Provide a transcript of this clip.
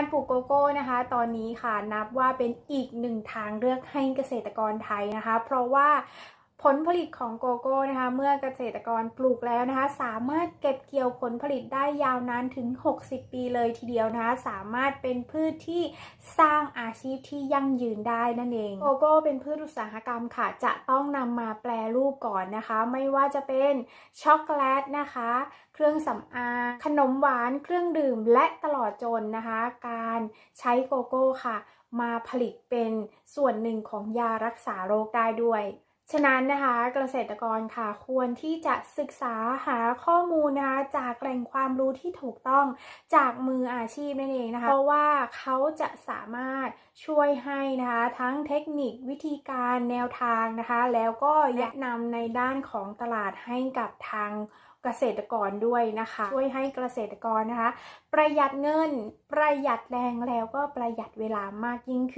การปลูกโกโก้นะคะ ตอนนี้ค่ะนับว่าเป็นอีกหนึ่งทางเลือกให้เกษตรกรไทยนะคะ เพราะว่าผลผลิตของโกโก้นะคะ เมื่อเกษตรกรปลูกแล้วนะคะ สามารถเก็บเกี่ยวผลผลิตได้ยาวนานถึง 60 ปีเลยทีเดียวนะคะ สามารถเป็นพืชที่สร้างอาชีพที่ยั่งยืนได้นั่นเอง โกโก้เป็นพืชอุตสาหกรรมค่ะ จะต้องนำมาแปล ปก่อนนะคะ ไม่ว่าจะเป็นช็อกโกแลตนะคะ เครื่องสำอางขนมหวานเครื่องดื่มและตลอดจนนะคะ การใช้โกโก้ค่ะ มาผลิตเป็นส่วนหนึ่งของยารักษาโรคได้ด้วย ฉะนั้นนะคะเกษตรกรค่ะควรที่จะศึกษาหาข้อมูลนะคะจากแหล่งความรู้ที่ถูกต้องจากมืออาชีพนั่นเองนะคะ เพราะว่าเขาจะสามารถช่วยให้นะคะทั้งเทคนิควิธีการแนวทางนะคะ แล้วก็แนะนำในด้านของตลาดให้กับทางเกษตรกรด้วยนะคะ ช่วยให้เกษตรกรนะคะ ประหยัดเงินประหยัดแรงแล้วก็ประหยัดเวลามากยิ่งขึ้น